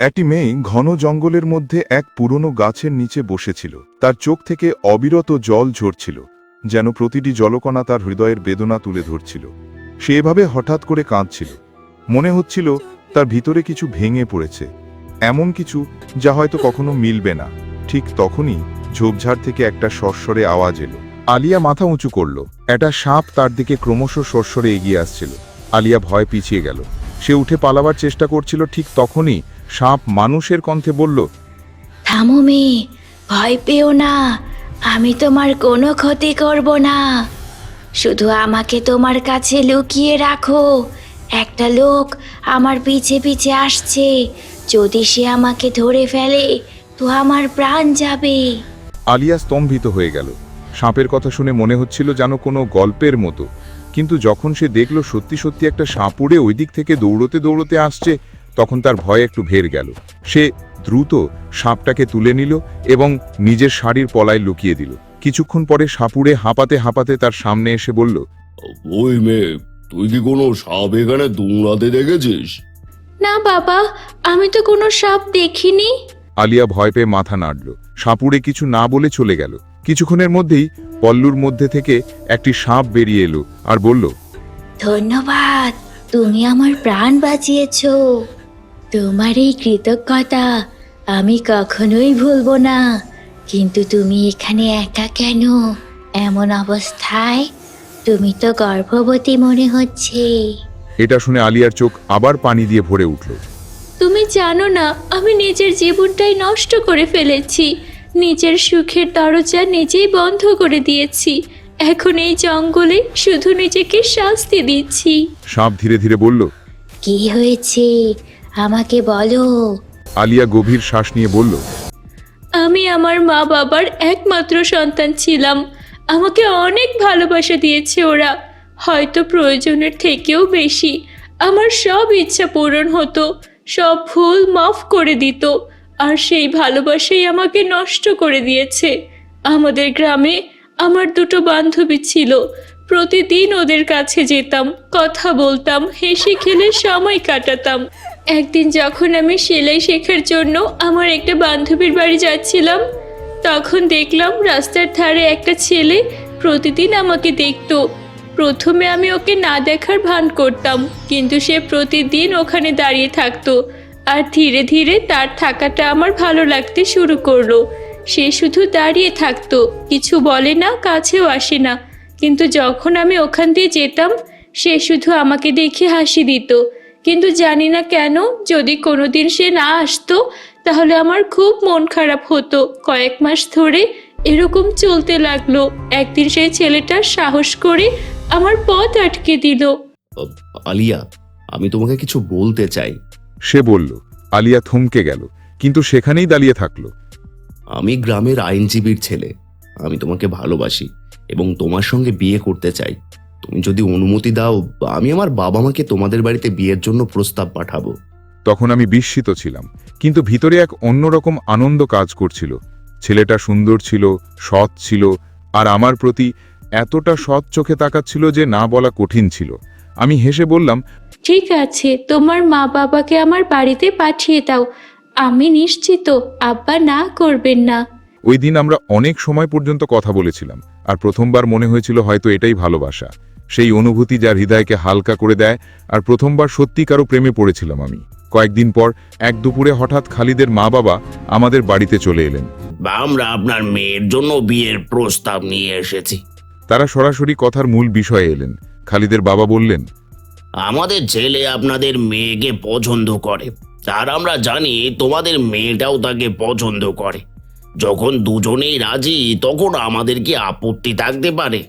একটি মেয়ে ঘন জঙ্গলের মধ্যে এক পুরনো গাছের নিচে বসেছিল। তার চোখ থেকে অবিরত জল ঝরছিল, যেন প্রতিটি জলকণা তার হৃদয়ের বেদনা তুলে ধরছিল। সে এভাবে হঠাৎ করে কাঁদছিল। মনে হচ্ছিল তার ভিতরে কিছু ভেঙে পড়েছে, এমন কিছু যা হয়তো কখনো মিলবে না। ঠিক তখনই ঝোপঝাড় থেকে একটা সরসরে আওয়াজ এলো। আলিয়া মাথা উঁচু করল। একটা সাপ তার দিকে ক্রমশ সরসরে এগিয়ে আসছিল। আলিয়া ভয় পিছিয়ে গেল। সে উঠে পালাবার চেষ্টা করছিল, ঠিক তখনই সাপ মানুষের কণ্ঠে বলল থামো মেয়ে ভয় পেও না। আমি তোমার কোনো ক্ষতি করব না। শুধু আমাকে তোমার কাছে লুকিয়ে রাখো। একটা লোক আমার পিছে পিছে আসছে। যদি সে আমাকে ধরে ফেলে তো আমার প্রাণ যাবে। আলিয়া স্তম্ভিত হয়ে গেল। সাপের কথা শুনে মনে হচ্ছিল যেন কোনো গল্পের মতো। কিন্তু যখন সে দেখল সত্যি সত্যি একটা সাপ উড়ে ওই দিক থেকে দৌড়তে দৌড়তে আসছে তখন তার ভয় একটু ভের গেল। সে দ্রুত সাপটাকে তুলে নিল এবং নিজের শাড়ির পলায় লুকিয়ে দিল। কিছুক্ষণ পরে সাপুড়ে হাঁপাতে হাঁপাতে তার সামনে এসে বলল ওই মেয়ে তুই কি কোনো সাপ এখানে দুমড়াতে দেখেছিস? না বাবা আমি তো কোনো সাপ দেখিনি। আলিয়া ভয় পেয়ে মাথা নাড়ল। সাপুড়ে কিছু না বলে চলে গেল। কিছুক্ষণের মধ্যেই পল্লুর মধ্যে থেকে একটি সাপ বেরিয়ে এলো আর বলল ধন্যবাদ তুমি আমার প্রাণ বাঁচিয়েছ। তোমার এই কৃতজ্ঞতা আমি কখনোই ভুলবো না। কিন্তু তুমি এখানে একা কেন? এমন অবস্থায় তুমি তো গর্ভবতী মনে হচ্ছে। এটা শুনে আলিয়ার চোখ আবার পানি দিয়ে ভরে উঠল। তুমি জানো না আমি নিজের জীবনটাই নষ্ট করে ফেলেছি। নিজের সুখের দরজা নিজেই বন্ধ করে দিয়েছি। এখন এই জঙ্গলে শুধু নিজেকে শাস্তি দিচ্ছি। সাপ ধীরে ধীরে বলল কি হয়েছে? আমাকে বলো। আলিয়া গভীর শ্বাস নিয়ে বলল আমি আমার মা বাবার একমাত্র সন্তান ছিলাম। আমাকে অনেক ভালোবাসা দিয়েছে ওরা। হয়তো প্রয়োজনের থেকেও বেশি। আমার সব ইচ্ছা পূরণ হতো সব ভুল মাফ করে দিত আর সেই ভালোবাসাই আমাকে নষ্ট করে দিয়েছে। আমাদের গ্রামে আমার দুটো বান্ধবী ছিল প্রতিদিন ওদের কাছে যেতাম, কথা বলতাম, হেসে খেলে সময় কাটাতাম। একদিন যখন আমি সেলাই শেখার জন্য আমার একটা বান্ধবীর বাড়ি যাচ্ছিলাম, তখন দেখলাম রাস্তার ধারে একটা ছেলে প্রতিদিন আমাকে দেখত। প্রথমে আমি ওকে না দেখার ভান করতাম, কিন্তু সে প্রতিদিন ওখানে দাঁড়িয়ে থাকতো আর ধীরে ধীরে তার থাকাটা আমার ভালো লাগতে শুরু করল। সে শুধু দাঁড়িয়ে থাকতো, কিছু বলে না, কাছেও আসে না। কিন্তু যখন আমি ওখান দিয়ে যেতাম সে শুধু আমাকে দেখে হাসি দিত। কিন্তু জানি না কেন যদি কোনোদিন সে না আসতো তাহলে আমার খুব মন খারাপ হতো। কয়েক মাস ধরে এরকম চলতে লাগল। একদিন সেই ছেলেটা সাহস করে আমার পথ আটকে দিল। আলিয়া আমি তোমাকে কিছু বলতে চাই। সে বলল আলিয়া থমকে গেল কিন্তু সেখানেই দাঁড়িয়ে থাকল। আমি গ্রামের আইনজীবীর ছেলে। আমি তোমাকে ভালোবাসি। এবং তোমার সঙ্গে বিয়ে করতে চাই। তুমি যদি অনুমতি দাও আমি আমার বাবা মাকে তোমাদের বাড়িতে বিয়ের জন্য প্রস্তাব পাঠাবো। তখন আমি বিস্মিত ছিলাম কিন্তু ভিতরে এক অন্যরকম আনন্দ কাজ করছিল। ছেলেটা সুন্দর ছিল সৎ ছিল আর আমার প্রতি এতটা সৎ চোখে তাকাচ্ছিল যে না বলা কঠিন ছিল। আমি হেসে বললাম ঠিক আছে তোমার মা বাবাকে আমার বাড়িতে পাঠিয়ে দাও। আমি নিশ্চিত আব্বা না করবেন না। ওই দিন আমরা অনেক সময় পর্যন্ত কথা বলেছিলাম আর প্রথমবার মনে হয়েছিল হয়তো এটাই ভালোবাসা। সেই অনুভূতি যার হৃদয়কে হালকা করে দেয় আর প্রথমবার সত্যি কারও প্রেমে পড়েছিলাম আমি। কয়েকদিন পর এক দুপুরে হঠাৎ খালিদের মা বাবা আমাদের বাড়িতে চলে এলেন। আমরা আপনার মেয়ের জন্য বিয়ের প্রস্তাব নিয়ে এসেছি। তারা সরাসরি কথার মূল বিষয়ে এলেন। খালিদের বাবা বললেন আমাদের ছেলে আপনাদের মেয়েকে পছন্দ করে আর আমরা জানি তোমাদের মেয়েটাও তাকে পছন্দ করে। যখন দুজনেই রাজি তখন আমাদের কি আপত্তি থাকতে পারে।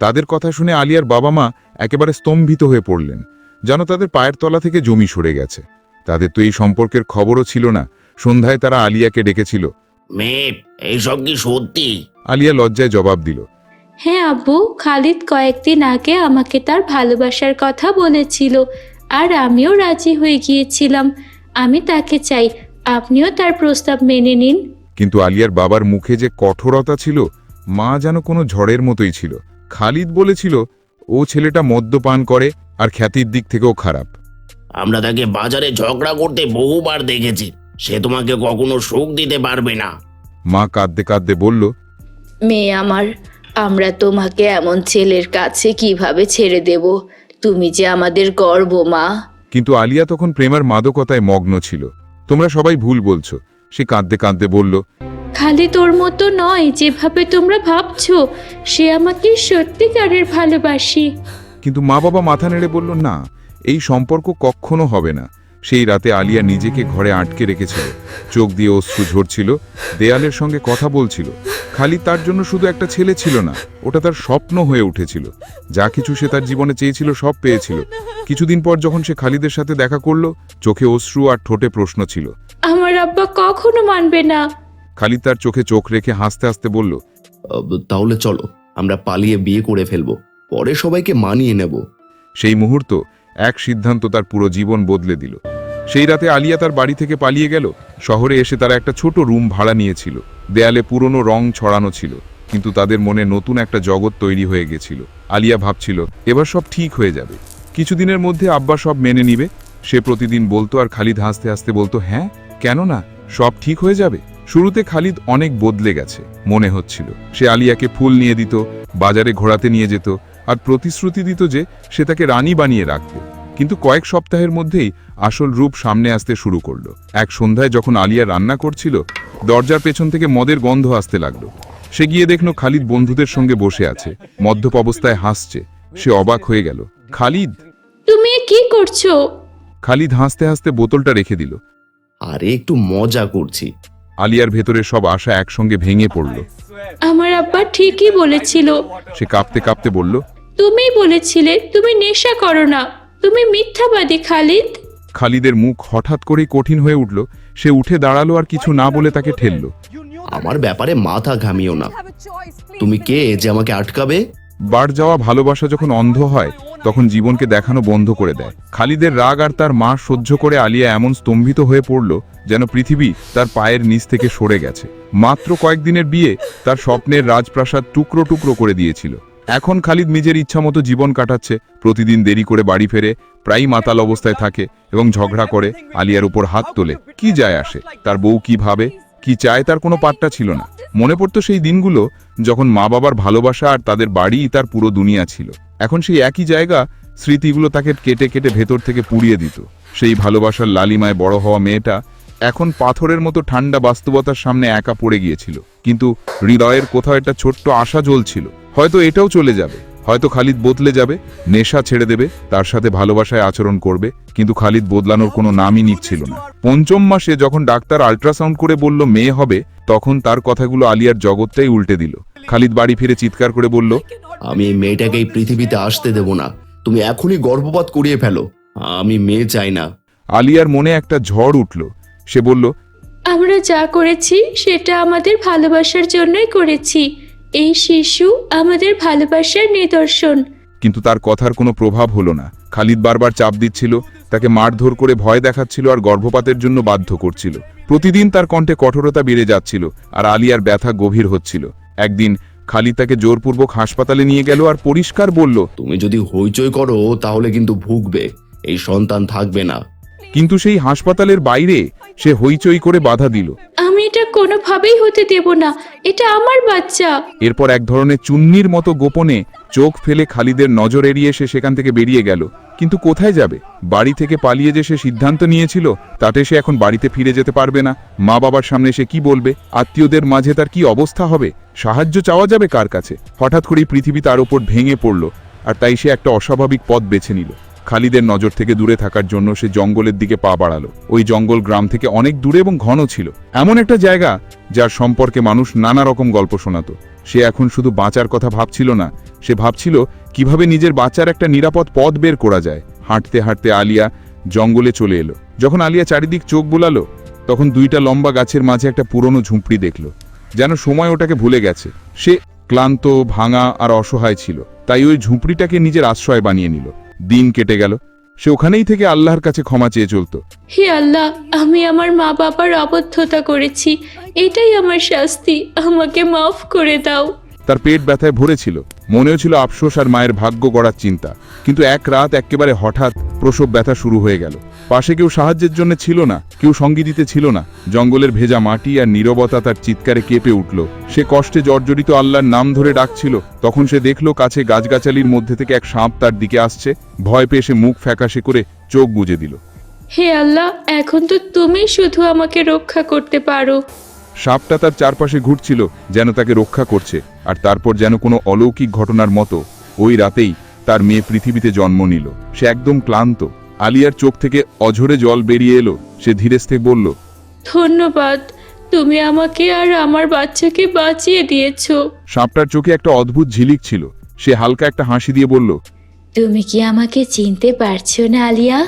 তাদের কথা শুনে আলিয়ার বাবা মা একেবারে স্তম্ভিত হয়ে পড়লেন যেন তাদের পায়ের তলা থেকে জমি সরে গেছে। তাদের তো এই সম্পর্কের খবরও ছিল না। সন্ধ্যায় তারা আলিয়াকে ডেকেছিল। মেয়ে এইসব কি সত্যি? আলিয়া লজ্জায় জবাব দিল। হ্যাঁ আব্বু খালিদ কয়েকদিন আগে আমাকে তার ভালোবাসার কথা বলেছিল আর আমিও রাজি হয়ে গিয়েছিলাম। আমি তাকে চাই আপনিও তার প্রস্তাব মেনে নিন। কিন্তু আলিয়ার বাবার মুখে যে কঠোরতা ছিল মা যেন কোনো ঝড়ের মতোই ছিল। খালিদ বলেছিল ও ছেলেটা মদ্যপান করে আর খ্যাতির দিক থেকেও খারাপ। আমরা তাকে বাজারে ঝগড়া করতে বহুবার দেখেছি। সে তোমাকে কখনো সুখ দিতে পারবে না। মা কাঁদতে কাঁদতে বলল মেয়ে আমার আমরা তোমাকে এমন ছেলের কাছে কীভাবে ছেড়ে দেব? তুমি যে আমাদের গর্ব মা। কিন্তু আলিয়া তখন প্রেমার মাদকতায় মগ্ন ছিল। তোমরা সবাই ভুল বলছো। সে কাঁদতে কাঁদতে বলল খালি তোর মতো নয় যেভাবে তোমরা ভাবছ সে আমাকে সত্যিকারের ভালোবাসি। কিন্তু মা বাবা মাথা নেড়ে বলল না এই সম্পর্ক কখনো হবে না। সেই রাতে আলিয়া নিজেকে ঘরে আটকে রেখেছিল। চোখ দিয়ে অশ্রু ঝরছিল দেয়ালের সঙ্গে কথা বলছিল। খালি তার জন্য শুধু একটা ছেলে ছিল না ওটা তার স্বপ্ন হয়ে উঠেছিল। যা কিছু সে তার জীবনে চেয়েছিল সব পেয়েছিল। কিছুদিন পর যখন সে খালিদের সাথে দেখা করল চোখে অশ্রু আর ঠোঁটে প্রশ্ন ছিল। আমার আব্বা কখনো মানবে না। খালিদ তার চোখে চোখ রেখে হাসতে হাসতে বলল আহ, তাহলে চলো আমরা পালিয়ে বিয়ে করে ফেলব পরে সবাইকে মানিয়ে নেব। সেই মুহূর্ত এক সিদ্ধান্ত তার পুরো জীবন বদলে দিল। সেই রাতে আলিয়া তার বাড়ি থেকে পালিয়ে গেল। শহরে এসে তারা একটা ছোট রুম ভাড়া নিয়েছিল। দেয়ালে পুরনো রং ছড়ানো ছিল, কিন্তু তাদের মনে নতুন একটা জগৎ তৈরি হয়ে গেছিল। আলিয়া ভাবছিল, এবার সব ঠিক হয়ে যাবে। কিছুদিনের মধ্যে আব্বা সব মেনে নিবে। সে প্রতিদিন বলতো আর খালিদ হাসতে হাসতে বলতো হ্যাঁ কেন না? সব ঠিক হয়ে যাবে? শুরুতে খালিদ অনেক বদলে গেছে, মনে হচ্ছিল। সে আলিয়াকে ফুল নিয়ে দিত, বাজারে ঘোরাতে নিয়ে যেত আর প্রতিশ্রুতি দিত যে সে তাকে রানী বানিয়ে রাখবে। কিন্তু কয়েক সপ্তাহের মধ্যেই আসল রূপ সামনে আসতে শুরু করল। এক সন্ধ্যায় যখন আলিয়া রান্না করছিল দরজার পেছন থেকে মদের গন্ধ আসতে লাগল। সে গিয়ে দেখল খালিদ বন্ধুদের সঙ্গে বসে আছে। মদ্যপ অবস্থায় হাসছে। সে অবাক হয়ে গেল। খালিদ? তুমি কি করছ? খালিদ হাসতে হাসতে বোতলটা রেখে দিল। আরে একটু মজা করছি। আলিয়ার ভেতরে সব আশা একসঙ্গে ভেঙে পড়ল। আমার আব্বা ঠিকই বলেছিল। সে কাঁপতে কাঁপতে বলল তুমিই বলেছিলে তুমি নেশা করো না। তুমি মিথ্যাবাদী খালিদ। খালিদের মুখ হঠাৎ করে কঠিন হয়ে উঠল। সে উঠে দাঁড়াল আর কিছু না বলে তাকে ঠেলল। আমার ব্যাপারে মাথা ঘামিও না। তুমি কে যে আমাকে আটকাবে? বার যাওয়া ভালোবাসা যখন অন্ধ হয় তখন জীবনকে দেখানো বন্ধ করে দেয়। খালিদের রাগ আর তার মা সহ্য করে আলিয়া এমন স্তম্ভিত হয়ে পড়ল যেন পৃথিবী তার পায়ের নিচ থেকে সরে গেছে। মাত্র কয়েকদিনের বিয়ে তার স্বপ্নের রাজপ্রাসাদ টুকরো টুকরো করে দিয়েছিল। এখন খালিদ নিজের ইচ্ছামতো জীবন কাটাচ্ছে, প্রতিদিন দেরি করে বাড়ি ফেরে, প্রায়ই মাতাল অবস্থায় থাকে এবং ঝগড়া করে, আলিয়ার উপর হাত তোলে। কি যায় আসে? তার বউ কি ভাবে? কি চায়? তার কোনো পাট্টা ছিল না। মনে পড়তো সেই দিনগুলো যখন মা বাবার ভালোবাসা আর তাদের বাড়িই তার পুরো দুনিয়া ছিল। এখন সেই একই জায়গা স্মৃতিগুলো তাকে কেটে কেটে ভেতর থেকে পুড়িয়ে দিত। সেই ভালোবাসার লালিমায় বড় হওয়া মেয়েটা এখন পাথরের মতো ঠান্ডা বাস্তবতার সামনে একা পড়ে গিয়েছিল। কিন্তু হৃদয়ের কোথাও একটা ছোট্ট আশা জ্বলছিল। হয়তো এটাও চলে যাবে। হয়তো খালিদ বদলে যাবে নেশা ছেড়ে দেবে তার সাথে ভালোবাসায় আচরণ করবে কিন্তু খালিদ বদলানোর কোনো নামই নিচ্ছিল না। পঞ্চম মাসে যখন ডাক্তার আল্ট্রাসাউন্ড করে বলল মেয়ে হবে তখন তার কথাগুলো আলিয়ার জগৎটাই উল্টে দিল। খালিদ বাড়ি ফিরে চিৎকার করে বলল আমি এই মেয়েটাকে এই পৃথিবীতে আসতে দেব না। তুমি এখনই গর্ভপাত করিয়ে ফেলো। আমি মেয়ে চাই না। আলিয়ার মনে একটা ঝড় উঠল। সে বলল আমরা যা করেছি সেটা আমাদের ভালোবাসার জন্যই করেছি। এই শিশু আমাদের ভালোবাসার নিদর্শন। কিন্তু তার কথার কোনো প্রভাব হলো না। খালিদ বারবার চাপ দিচ্ছিল তাকে মারধর করে ভয় দেখাচ্ছিল আর গর্ভপাতের জন্য বাধ্য করছিল। প্রতিদিন তার কণ্ঠে কঠোরতা বেড়ে যাচ্ছিল আর আলিয়ার ব্যথা গভীর হচ্ছিল। একদিন খালিদ তাকে জোরপূর্বক হাসপাতালে নিয়ে গেল আর পরিষ্কার বলল তুমি যদি হইচই করো তাহলে কিন্তু ভুগবে। এই সন্তান থাকবে না। কিন্তু সেই হাসপাতালের বাইরে সে হইচই করে বাধা দিল। আমি এটা কোনোভাবেই হতে দেব না। এটা আমার বাচ্চা। এরপর এক ধরনের চুন্নির মতো গোপনে চোখ ফেলে খালিদের নজর এড়িয়ে সে সেখান থেকে বেরিয়ে গেল। কিন্তু কোথায় যাবে? বাড়ি থেকে পালিয়ে যে সে সিদ্ধান্ত নিয়েছিল তাতে সে এখন বাড়িতে ফিরে যেতে পারবে না। মা বাবার সামনে সে কি বলবে? আত্মীয়দের মাঝে তার কি অবস্থা হবে? সাহায্য চাওয়া যাবে কার কাছে? হঠাৎ করেই পৃথিবী তার উপর ভেঙে পড়ল আর তাই সে একটা অস্বাভাবিক পথ বেছে নিল। খালিদের নজর থেকে দূরে থাকার জন্য সে জঙ্গলের দিকে পা বাড়ালো। ওই জঙ্গল গ্রাম থেকে অনেক দূরে এবং ঘন ছিল। এমন একটা জায়গা যার সম্পর্কে মানুষ নানা রকম গল্প শোনাতো। সে এখন শুধু বাঁচার কথা ভাবছিল না, সে ভাবছিল কীভাবে নিজের বাঁচার একটা নিরাপদ পথ বের করা যায়। হাঁটতে হাঁটতে আলিয়া জঙ্গলে চলে এলো। যখন আলিয়া চারিদিক চোখ বোলালো, তখন দুইটা লম্বা গাছের মাঝে একটা পুরনো ঝুঁপড়ি দেখল। যেন সময় ওটাকে ভুলে গেছে। সে ক্লান্ত, ভাঙা আর অসহায় ছিল। তাই ওই ঝুঁপড়িটাকে নিজের আশ্রয় বানিয়ে নিল। দিন কেটে গেল। সে ওখানেই থেকে আল্লাহর কাছে ক্ষমা চেয়ে চলত। হে আল্লাহ, আমি আমার মা বাবার অবদ্ধতা করেছি। এটাই আমার শাস্তি। আমাকে মাফ করে দাও। তার পেট ব্যথায় ভরেছিল। মনেও ছিল আফসোস আর মায়ের ভাগ্য গড়ার চিন্তা। কিন্তু এক রাত একেবারে হঠাৎ প্রসব ব্যথা শুরু হয়ে গেল। পাশে কেউ সাহায্যের জন্য ছিল না, কেউ সঙ্গী দিতে ছিল না। জঙ্গলের ভেজা মাটি আর নীরবতা তার চিৎকারে কেঁপে উঠল। সে কষ্টে জর্জরিত আল্লাহর নাম ধরে ডাকছিল। তখন সে দেখল কাছে গাছগাছালির মধ্যে থেকে এক সাপ তার দিকে আসছে। ভয় পেয়ে সে মুখ ফ্যাকাশে করে চোখ বুজে দিল। হে আল্লাহ, এখন তো তুমি শুধু আমাকে রক্ষা করতে পারো। সাপটা তার চারপাশে ঘুরছিল যেন তাকে রক্ষা করছে আর তারপর যেন কোনো অলৌকিক ঘটনার মতো। ওই রাতেই তার মেয়ে পৃথিবীতে জন্ম নিল। সে একদম ক্লান্ত। আলিয়ার চোখ থেকে অঝরে জল বেরিয়ে এলো। সে ধীরেস্থে বলল ধন্যবাদ। তুমি আমাকে আর আমার বাচ্চাকে বাঁচিয়ে দিয়েছ। সাপটার চোখে একটা অদ্ভুত ঝিলিক ছিল। সে হালকা একটা হাসি দিয়ে বলল তুমি কি আমাকে চিনতে পারছ না আলিয়া?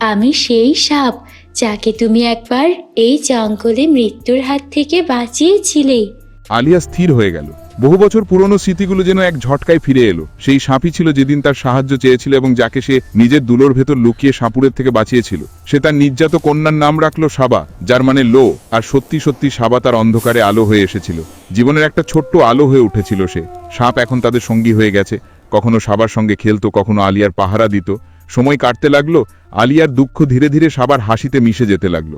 আমি সেই সাপ যাকে তুমি একবার এই জঙ্গলে মৃত্যুর হাত থেকে বাঁচিয়েছিলে। আলিয়া স্থির হয়ে গেল। বহু বছর পুরনো স্মৃতিগুলো যেন এক ঝটকায় ফিরে এলো। সেই সাপই ছিল যেদিন তার সাহায্য চেয়েছিল এবং যাকে সে নিজের দুলোর ভেতর লুকিয়ে সাপুরের থেকে বাঁচিয়েছিল। সে তার নির্যাত কন্যার নাম রাখল সাবা, যার মানে লো, আর সত্যি সত্যি সাবা তার অন্ধকারে আলো হয়ে এসেছিল। জীবনের একটা ছোট্ট আলো হয়ে উঠেছিল সে। সাপ এখন তাদের সঙ্গী হয়ে গেছে। কখনো সাবার সঙ্গে খেলতো, কখনো আলিয়ার পাহারা দিত। সময় কাটতে লাগল আলিয়ার দুঃখ ধীরে ধীরে সাবার হাসিতে মিশে যেতে লাগল।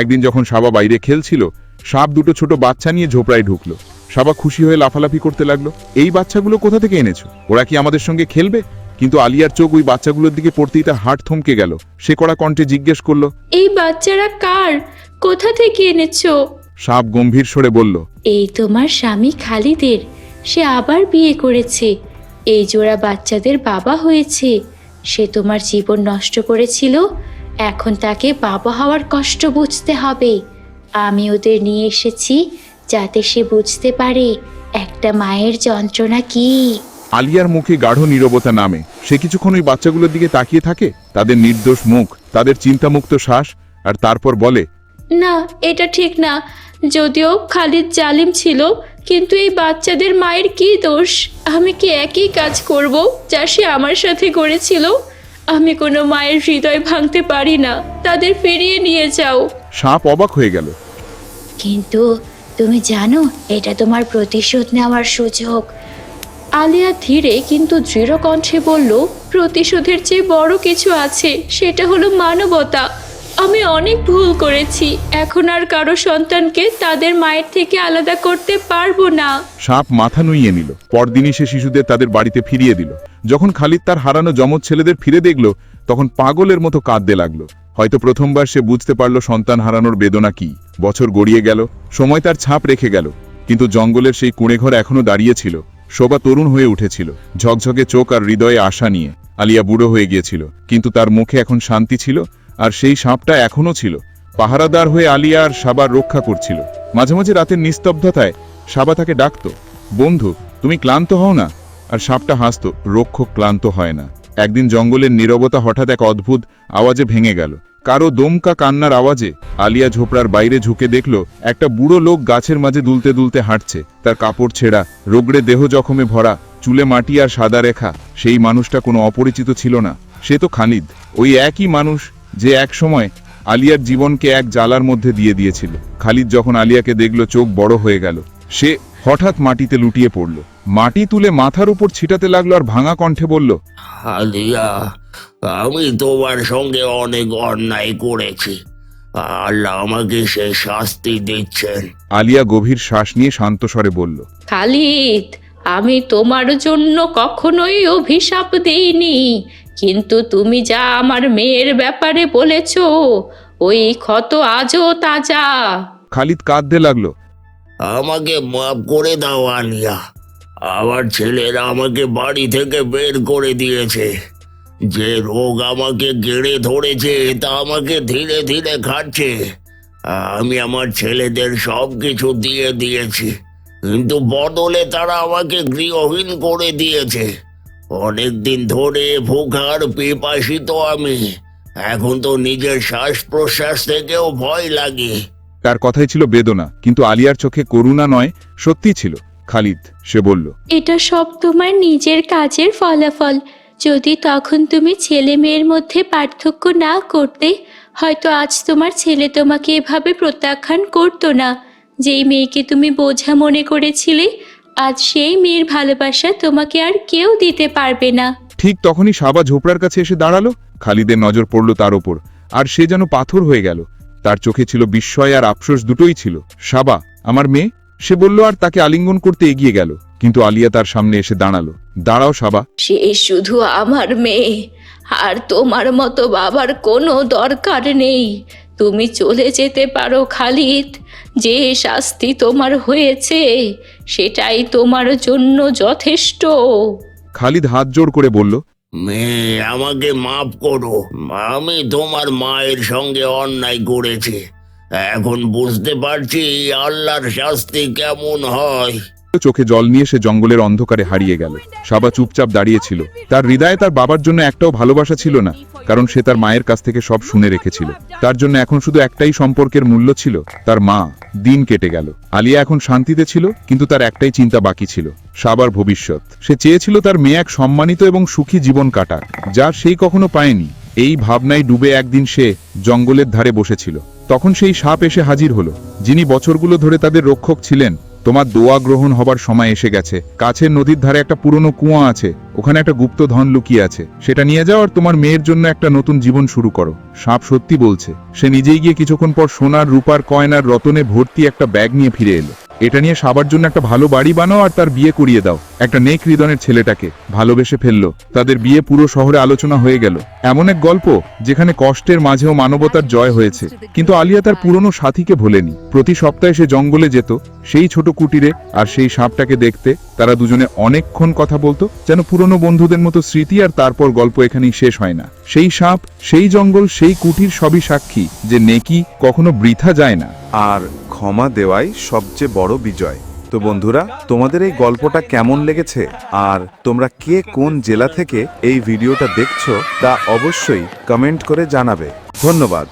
একদিন যখন সাবা বাইরে খেলছিল সাপ দুটো ছোট বাচ্চা নিয়ে ঝোপড়ায় ঢুকলো। সাবা খুশি হয়ে লাফালাফি করতে লাগল এই বাচ্চাগুলো কোথা থেকে এনেছো? ওরা কি আমাদের সঙ্গে খেলবে? কিন্তু আলিয়ার চোখ ওই বাচ্চাগুলোর দিকে পড়তেই তার হাট থমকে গেল। সে কড়া কণ্ঠে জিজ্ঞেস করল এই বাচ্চারা কার? কোথা থেকে এনেছো? সাপ গম্ভীর স্বরে বলল এই তোমার স্বামী খালিদের। সে আবার বিয়ে করেছে। এই জোড়া বাচ্চাদের বাবা হয়েছে। সে তোমার জীবন নষ্ট করেছিল এখন তাকে বাবা হওয়ার কষ্ট বুঝতে হবে। আমি ওদের নিয়ে এসেছি যাতে সে বুঝতে পারে একটা মায়ের যন্ত্রণা কি। আলিয়ার মুখে গাঢ় নীরবতা নামে। সে কিছুক্ষণ ওই বাচ্চাগুলোর দিকে তাকিয়ে থাকে তাদের নির্দোষ মুখ তাদের চিন্তামুক্ত শ্বাস আর তারপর বলে না এটা ঠিক না। যদিও খালিদ জালিম ছিল কিন্তু এই বাচ্চাদের মায়ের কি দোষ? আমি কি একই কাজ করব যা সে আমার সাথে করেছিল? আমি কোনো মায়ের হৃদয় ভাঙতে পারি না। তাদের ফিরিয়ে নিয়ে যাও। সাপ অবাক হয়ে গেল। কিন্তু তুমি জানো এটা তোমার প্রতিশোধ নেওয়ার সুযোগ। আলিয়া ধীরে কিন্তু দৃঢ় কণ্ঠে বলল প্রতিশোধের চেয়ে বড় কিছু আছে সেটা হলো মানবতা। আমি অনেক ভুল করেছি। এখন আর কারও সন্তানকে তাদের মায়ের থেকে আলাদা করতে পারব না। সাপ মাথা নুইয়ে নিল। পরদিনই সে শিশুদের তাদের বাড়িতে ফিরিয়ে দিল। যখন খালিদ তার হারানো যমজ ছেলেদের ফিরে দেখল, তখন পাগলের মতো কাঁদতে লাগল। হয়তো প্রথমবার সে বুঝতে পারল সন্তান হারানোর বেদনা কি। বছর গড়িয়ে গেল, সময় তার ছাপ রেখে গেল। কিন্তু জঙ্গলের সেই কুঁড়েঘর এখনও দাঁড়িয়ে ছিল। শোভা তরুণ হয়ে উঠেছিল, ঝকঝকে চোখ আর হৃদয়ে আশা নিয়ে। আলিয়া বুড়ো হয়ে গিয়েছিল, কিন্তু তার মুখে এখন শান্তি ছিল। আর সেই সাপটা এখনও ছিল। পাহারাদার হয়ে আলিয়া আর সাবার রক্ষা করছিল। মাঝে মাঝে রাতের নিস্তব্ধতায় সাবা তাকে ডাকতো, বন্ধু, তুমি ক্লান্ত হও না। আর সাপটা হাসতো, রক্ষক ক্লান্ত হয় না। একদিন জঙ্গলের নীরবতা হঠাৎ এক অদ্ভুত আওয়াজে ভেঙে গেল। কারও দমকা কান্নার আওয়াজে আলিয়া ঝোপড়ার বাইরে ঝুঁকে দেখল, একটা বুড়ো লোক গাছের মাঝে দুলতে দুলতে হাঁটছে। তার কাপড় ছেঁড়া, রোগড়ে দেহ জখমে ভরা, চুলে মাটি আর সাদা রেখা, সেই মানুষটা কোনো অপরিচিত ছিল না। সে তো খালিদ, ওই একই মানুষ যে এক সময় আলিয়ার জীবনকে এক জ্বালার মধ্যে দিয়ে দিয়েছিল। খালিদ যখন আলিয়াকে দেখল চোখ বড় হয়ে গেল। সে হঠাৎ মাটিতে লুটিয়ে পড়ল। মাটি তুলে মাথার উপর ছিটাতে লাগল আর ভাঙা কণ্ঠে বলল আলিয়া আমি তোমার সঙ্গে অনেক অন্যায় করেছি। আল্লাহ আমাকে সে শাস্তি দিচ্ছেন। আলিয়া গভীর শ্বাস নিয়ে শান্ত স্বরে বলল খালিদ আমি তোমার জন্য কখনোই অভিশাপ দেইনি। কিন্তু তুমি যা আমার মেয়ের ব্যাপারে বলেছ ওই ক্ষত আজও তাজা। খালিদ কাঁদতে লাগল। আমাকে মাফ করে দাও আলিয়া আমার ছেলেরা আমাকে বাড়ি থেকে বের করে দিয়েছে। যে রোগ আমাকে গেড়ে ধরেছে তা আমাকে ধীরে ধীরে খাচ্ছে। আমি আমার ছেলেদের সব কিছু দিয়ে দিয়েছি কিন্তু বদলে তারা আমাকে গৃহহীন করে দিয়েছে। অনেক দিন ধরে ভোগার পিপাসিত আমি। এখন তো নিজের শ্বাস প্রশ্বাস থেকেও ভয় লাগে। তার কথাই ছিল বেদনা কিন্তু আলিয়ার চোখে করুণা নয় সত্যি ছিল। খালিদ সে বলল এটা সব তোমার নিজের কাজের ফলাফল। যদি তখন তুমি ছেলে মেয়ের মধ্যে পার্থক্য না করতে হয়তো আজ তোমার ছেলে তোমাকে এভাবে প্রত্যাখ্যান করতো না। যেই মেয়েকে তুমি বোঝা মনে করেছিলে আজ সেই মেয়ের ভালোবাসা তোমাকে আর কেউ দিতে পারবে না। ঠিক তখনই সাবা ঝোপড়ার কাছে এসে দাঁড়াল খালিদের নজর পড়ল তার ওপর আর সে যেন পাথর হয়ে গেল। তার চোখে ছিল বিস্ময় আর আফসোস দুটোই ছিল। সাবা আমার মেয়ে? সে বলল আর তাকে আলিঙ্গন করতে এগিয়ে গেল। কিন্তু আলিয়া তার সামনে এসে দাঁড়াল। দাঁড়াও সাবা সে শুধু আমার মেয়ে। আর তোমার মতো বাবার কোনো দরকার নেই। তুমি চলে যেতে পারো খালিদ। যে শাস্তি তোমার হয়েছে সেটাই তোমার জন্য যথেষ্ট। খালিদ হাত জোর করে বলল মেয়ে আমাকে মাফ করো। আমি তোমার মায়ের সঙ্গে অন্যায় করেছি। এখন বুঝতে পারছি আল্লাহর শাস্তি কেমন হয়। চোখে জল নিয়ে সে জঙ্গলের অন্ধকারে হারিয়ে গেল। সাবা চুপচাপ দাঁড়িয়েছিল। তার হৃদয়ে তার বাবার জন্য একটাও ভালোবাসা ছিল না, কারণ সে তার মায়ের কাছ থেকে সব শুনে রেখেছিল। তার জন্য এখন শুধু একটাই সম্পর্কের মূল্য ছিল, তার মা। দিন কেটে গেল। আলিয়া এখন শান্তিতে ছিল, কিন্তু তার একটাই চিন্তা বাকি ছিল, সাবার ভবিষ্যৎ। সে চেয়েছিল তার মেয়ে এক সম্মানিত এবং সুখী জীবন কাটাক, যা সেই কখনো পায়নি। এই ভাবনায় ডুবে একদিন সে জঙ্গলের ধারে বসেছিল। তখন সেই সাপ এসে হাজির হলো, যিনি বছরগুলো ধরে তাদের রক্ষক ছিলেন তোমার দোয়া গ্রহণ হবার সময় এসে গেছে। কাছের নদীর ধারে একটা পুরনো কুয়া আছে। ওখানে একটা গুপ্ত ধন লুকিয়ে আছে। সেটা নিয়ে যাও আর তোমার মেয়ের জন্য একটা নতুন জীবন শুরু করো। সাপ সত্যি বলছে, সে নিজেই গিয়ে কিছুক্ষণ পর সোনার, রূপার, কয়নার, রতনে ভর্তি একটা ব্যাগ নিয়ে ফিরে এলো। এটা নিয়ে সাবার জন্য একটা ভালো বাড়ি বানাও আর তার বিয়ে করিয়ে দাও। একটা নেক হৃদনের ছেলেটাকে ভালোবেসে ফেলল। তাদের বিয়ে পুরো শহরে আলোচনা হয়ে গেল। এমন এক গল্প যেখানে কষ্টের মাঝেও মানবতার জয় হয়েছে। কিন্তু আলিয়া তার পুরনো সাথীকে ভোলেনি। প্রতি সপ্তাহে সে জঙ্গলে যেত, সেই ছোট কুটিরে আর সেই সাপটাকে দেখতে তারা দুজনে অনেকক্ষণ কথা বলতো, যেন পুরনো বন্ধুদের মতো স্মৃতি আর তারপর গল্প এখানেই শেষ হয় না। সেই সাপ, সেই জঙ্গল, সেই কুটির সবই সাক্ষী যে নেকি কখনো বৃথা যায় না। আর ক্ষমা দেওয়াই সবচেয়ে বড় বিজয়। তো বন্ধুরা, তোমাদের এই গল্পটা কেমন লেগেছে? আর তোমরা কে কোন জেলা থেকে এই ভিডিওটা দেখছ তা অবশ্যই কমেন্ট করে জানাবে। ধন্যবাদ।